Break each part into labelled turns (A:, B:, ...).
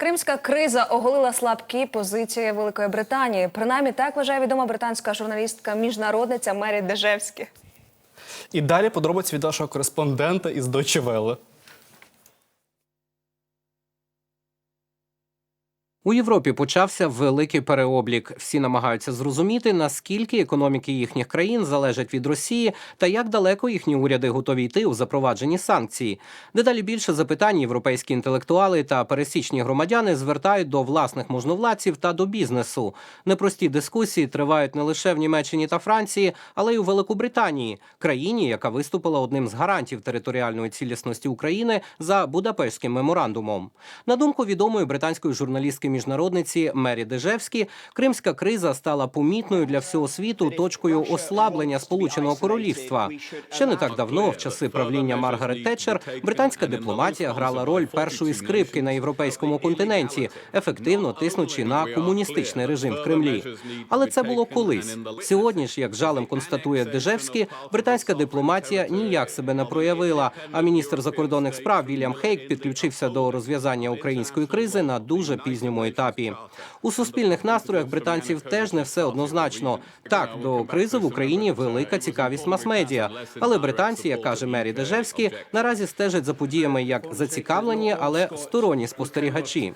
A: Кримська криза оголила слабкі позиції Великої Британії. Принаймні так вважає відома британська журналістка міжнародниця Мері Дежевські.
B: І далі подробиці від нашого кореспондента із Deutsche.
C: У Європі почався великий переоблік. Всі намагаються зрозуміти, наскільки економіки їхніх країн залежать від Росії та як далеко їхні уряди готові йти у запровадженні санкцій. Дедалі більше запитань європейські інтелектуали та пересічні громадяни звертають до власних можновладців та до бізнесу. Непрості дискусії тривають не лише в Німеччині та Франції, але й у Великобританії, країні, яка виступила одним з гарантів територіальної цілісності України за Будапештським меморандумом. На думку відомої британської журналістки міжнародниці Мері Дежевські, кримська криза стала помітною для всього світу точкою ослаблення Сполученого Королівства. Ще не так давно, в часи правління Маргарет Тетчер, британська дипломатія грала роль першої скрипки на європейському континенті, ефективно тиснучи на комуністичний режим в Кремлі. Але це було колись. Сьогодні ж, як жалем констатує Дежевський, британська дипломатія ніяк себе не проявила. А міністр закордонних справ Вільям Хейк підключився до розв'язання української кризи на дуже пізньому етапі. У суспільних настроях британців теж не все однозначно. Так, до кризи в Україні велика цікавість мас-медіа. Але британці, як каже Мері Дежевський, наразі стежать за подіями як зацікавлені, але сторонні спостерігачі.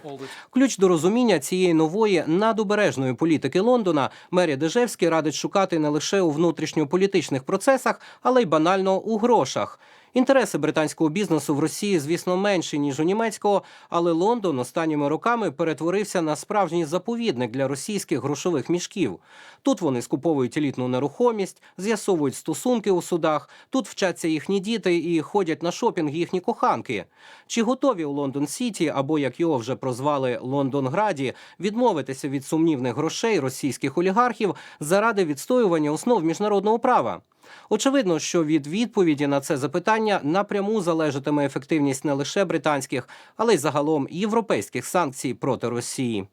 C: Ключ до розуміння цієї нової надобережної політики Лондона Мері Дежевський радить шукати не лише у внутрішньополітичних процесах, але й банально у грошах. Інтереси британського бізнесу в Росії, звісно, менші ніж у німецького, але Лондон останніми роками перетворився на справжній заповідник для російських грошових мішків. Тут вони скуповують елітну нерухомість, з'ясовують стосунки у судах. Тут вчаться їхні діти і ходять на шопінг їхні коханки. Чи готові у Лондон Сіті, або як його вже прозвали Лондонграді, відмовитися від сумнівних грошей російських олігархів заради відстоювання основ міжнародного права? Очевидно, що від відповіді на це запитання напряму залежатиме ефективність не лише британських, але й загалом європейських санкцій проти Росії.